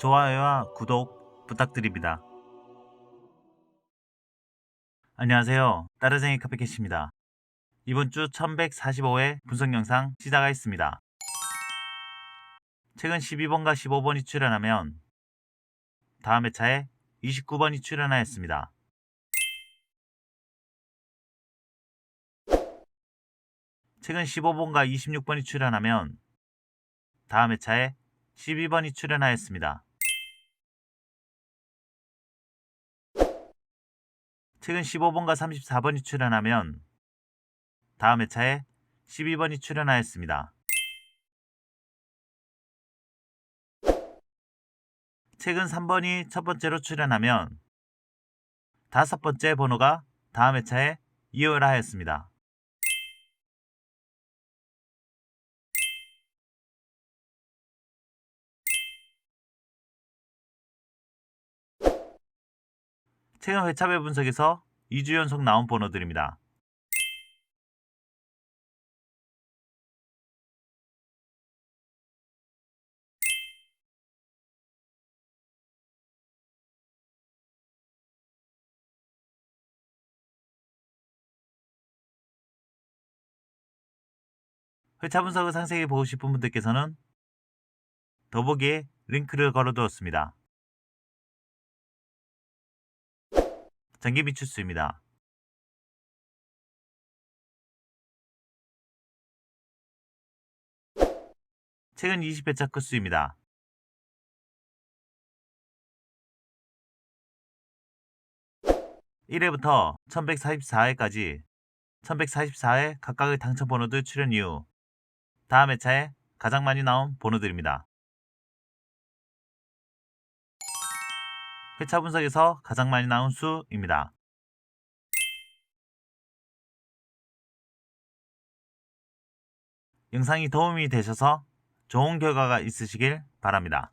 좋아요와 구독 부탁드립니다. 안녕하세요. 따르쟁이 카페캐시입니다. 이번 주 1145회 분석 영상 시작하겠습니다. 최근 12번과 15번이 출연하면 다음 회차에 29번이 출연하였습니다. 최근 15번과 26번이 출연하면 다음 회차에 12번이 출연하였습니다. 최근 15번과 34번이 출연하면 다음 회차에 12번이 출연하였습니다. 최근 3번이 첫 번째로 출연하면 다섯 번째 번호가 다음 회차에 이어하였습니다. 최근 회차별 분석에서 2주 연속 나온 번호들입니다. 회차 분석을 상세히 보고 싶은 분들께서는 더보기에 링크를 걸어두었습니다. 전기 비추수입니다. 최근 20회차 끝수입니다. (1회부터) (1144회까지) (1144회) 각각의 당첨 번호들 출연 이후 다음 회차에 가장 많이 나온 번호들입니다. 회차 분석에서 가장 많이 나온 수입니다. 영상이 도움이 되셔서 좋은 결과가 있으시길 바랍니다.